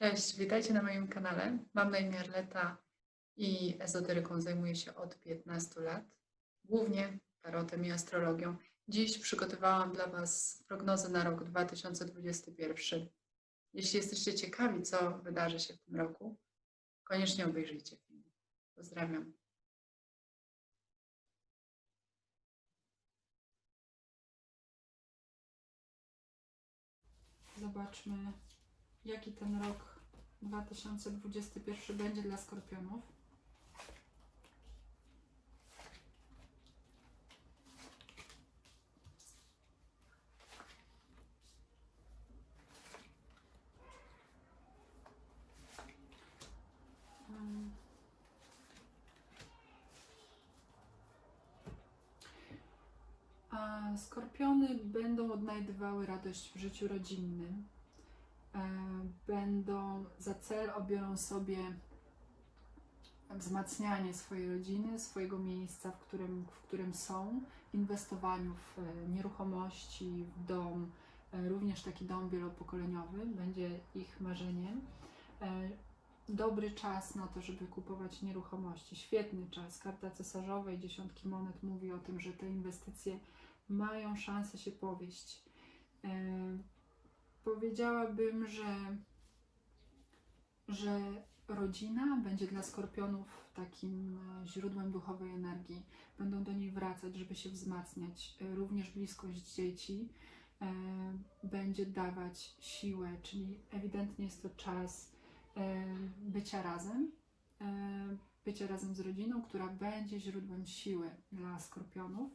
Cześć, witajcie na moim kanale. Mam na imię Arleta i ezoteryką zajmuję się od 15 lat, głównie tarotem i astrologią. Dziś przygotowałam dla Was prognozę na rok 2021. Jeśli jesteście ciekawi, co wydarzy się w tym roku, koniecznie obejrzyjcie film. Pozdrawiam. Zobaczmy, jaki ten rok 2021 będzie dla skorpionów. Skorpiony będą odnajdywały radość w życiu rodzinnym będą za cel obiorą sobie wzmacnianie swojej rodziny, swojego miejsca, w którym, w którym są, inwestowaniu w e, nieruchomości, w dom, e, również taki dom wielopokoleniowy będzie ich marzeniem. E, Dobry czas na to, żeby kupować nieruchomości, świetny czas. Karta cesarzowej, dziesiątki monet mówi o tym, że te inwestycje mają szansę się powieść. Powiedziałabym, że, że rodzina będzie dla skorpionów takim e, źródłem duchowej energii. Będą do niej wracać, żeby się wzmacniać. E, Również bliskość dzieci e, będzie dawać siłę, czyli ewidentnie jest to czas bycia razem, bycia razem z rodziną, która będzie źródłem siły dla skorpionów.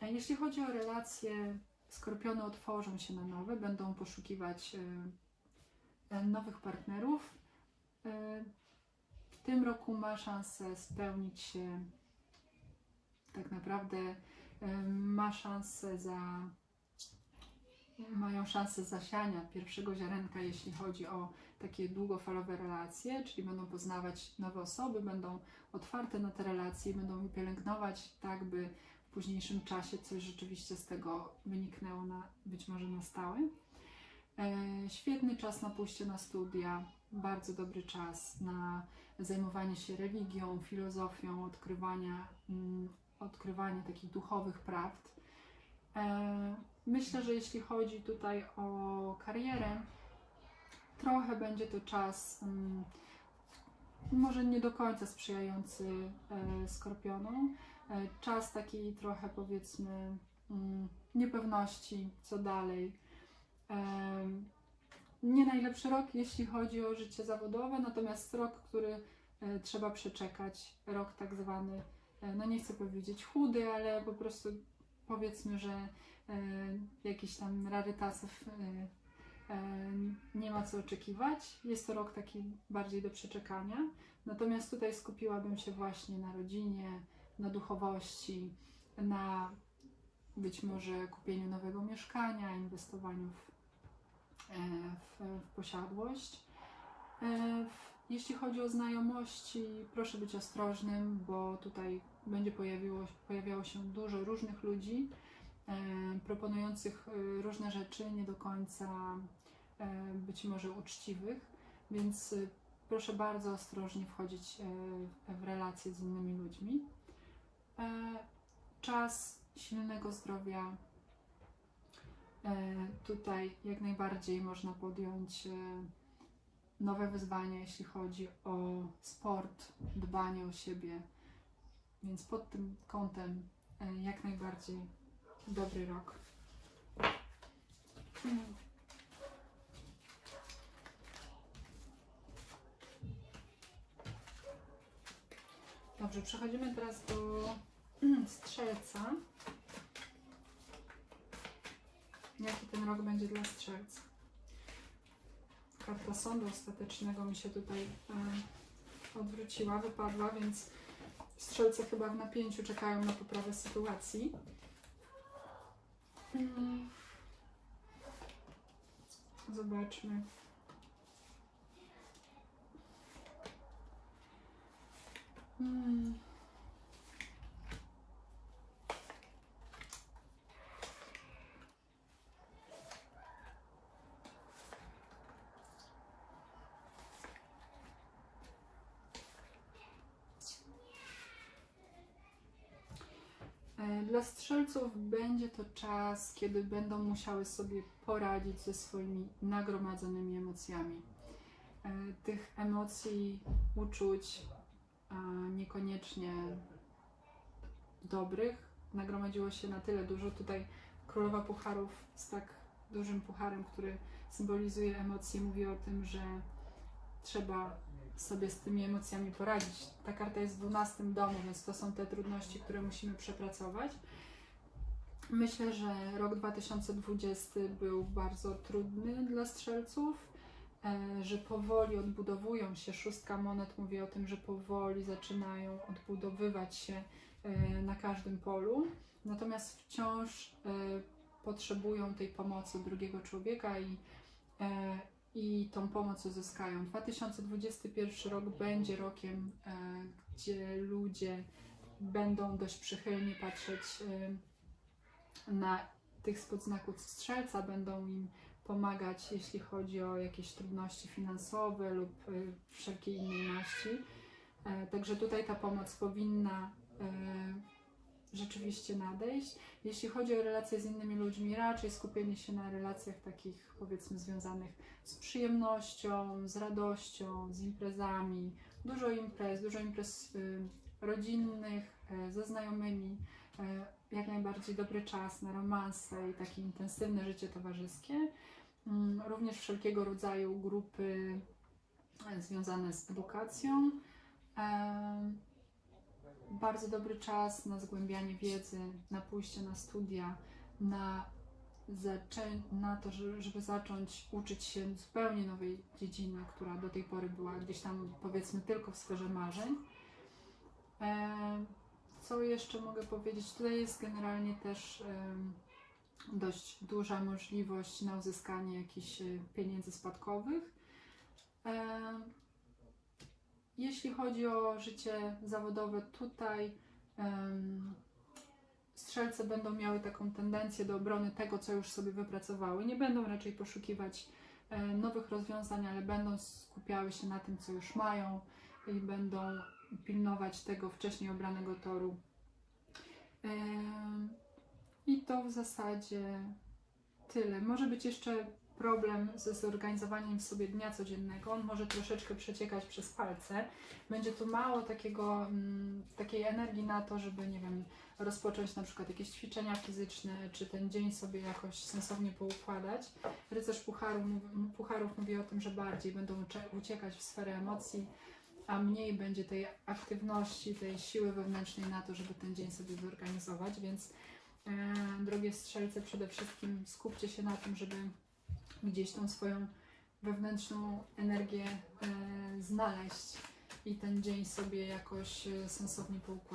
Jeśli chodzi o relacje Skorpiony otworzą się na nowe, będą poszukiwać e, e, nowych partnerów. E, W tym roku ma szansę spełnić się, tak naprawdę ma szansę za, mają szansę zasiania pierwszego ziarenka, jeśli chodzi o takie długofalowe relacje, czyli będą poznawać nowe osoby, będą otwarte na te relacje, będą je pielęgnować tak, by późniejszym czasie coś rzeczywiście z tego wyniknęło na, być może na stałe. E, świetny czas na pójście na studia, bardzo dobry czas na zajmowanie się religią, filozofią, odkrywania, mm, odkrywanie takich duchowych prawd. E, myślę, że jeśli chodzi tutaj o karierę, trochę będzie to czas mm, może nie do końca sprzyjający e, skorpionom, E, czas takiej trochę powiedzmy mm, niepewności, co dalej. Em, Nie najlepszy rok, jeśli chodzi o życie zawodowe, natomiast rok, który e, trzeba przeczekać, rok tak zwany, e, no nie chcę powiedzieć chudy, ale po prostu powiedzmy, że e, jakichś tam rarytasów e, e, nie ma co oczekiwać. Jest to rok taki bardziej do przeczekania. Natomiast tutaj skupiłabym się właśnie na rodzinie, na duchowości, na być może kupieniu nowego mieszkania, inwestowaniu w, e, w, w posiadłość. E, Jeśli chodzi o znajomości, proszę być ostrożnym, bo tutaj będzie pojawiło, pojawiało się dużo różnych ludzi e, proponujących e, różne rzeczy, nie do końca e, być może uczciwych, więc e, proszę bardzo ostrożnie wchodzić e, w relacje z innymi ludźmi. E, czas silnego zdrowia. E, tutaj jak najbardziej można podjąć e, nowe wyzwania, jeśli chodzi o sport, dbanie o siebie. Więc pod tym kątem e, jak najbardziej dobry rok. Dobrze, przechodzimy teraz do strzelca. Jaki ten rok będzie dla strzelca? Karta sądu ostatecznego mi się tutaj e, odwróciła, wypadła, więc strzelce chyba w napięciu czekają na poprawę sytuacji. Mm. Zobaczmy. Mm. Dla strzelców będzie to czas, kiedy będą musiały sobie poradzić ze swoimi nagromadzonymi emocjami. E, Tych emocji, uczuć, niekoniecznie dobrych, nagromadziło się na tyle dużo. Tutaj królowa pucharów z tak dużym pucharem, który symbolizuje emocje, mówi o tym, że trzeba sobie z tymi emocjami poradzić. Ta karta jest w 12 domu, więc to są te trudności, które musimy przepracować. Myślę, że rok 2020 był bardzo trudny dla strzelców, e, że powoli odbudowują się. Szóstka monet mówi o tym, że powoli zaczynają odbudowywać się e, na każdym polu, natomiast wciąż e, potrzebują tej pomocy drugiego człowieka i, i tą pomoc uzyskają. 2021 rok będzie rokiem, e, gdzie ludzie będą dość przychylnie patrzeć e, na tych spod znaków strzelca, będą im pomagać, jeśli chodzi o jakieś trudności finansowe lub e, wszelkiej innej maści. E, Także tutaj ta pomoc powinna rzeczywiście nadejść. Jeśli chodzi o relacje z innymi ludźmi, raczej skupienie się na relacjach takich powiedzmy związanych z przyjemnością, z radością, z imprezami. Dużo imprez, dużo imprez y, rodzinnych, e, ze znajomymi, e, jak najbardziej dobry czas na romanse i takie intensywne życie towarzyskie. Mm, Również wszelkiego rodzaju grupy e, związane z edukacją. Bardzo dobry czas na zgłębianie wiedzy, na pójście na studia, na, na to, że- żeby zacząć uczyć się zupełnie nowej dziedziny, która do tej pory była gdzieś tam powiedzmy tylko w sferze marzeń. E, Co jeszcze mogę powiedzieć? Tutaj jest generalnie też dość duża możliwość na uzyskanie jakichś e, pieniędzy spadkowych. Jeśli chodzi o życie zawodowe, tutaj em, strzelce będą miały taką tendencję do obrony tego, co już sobie wypracowały. Nie będą raczej poszukiwać e, nowych rozwiązań, ale będą skupiały się na tym, co już mają i będą pilnować tego wcześniej obranego toru. Em, I to w zasadzie tyle. Może być jeszcze problem ze zorganizowaniem sobie dnia codziennego. On może troszeczkę przeciekać przez palce. Będzie tu mało takiego, mm, takiej energii na to, żeby, nie wiem, rozpocząć na przykład jakieś ćwiczenia fizyczne, czy ten dzień sobie jakoś sensownie poukładać. Rycerz pucharu, pucharów mówi o tym, że bardziej będą ucie- uciekać w sferę emocji, a mniej będzie tej aktywności, tej siły wewnętrznej na to, żeby ten dzień sobie zorganizować, więc e, drogie strzelce, przede wszystkim skupcie się na tym, żeby gdzieś tą swoją wewnętrzną energię e, znaleźć i ten dzień sobie jakoś e, sensownie poukładać.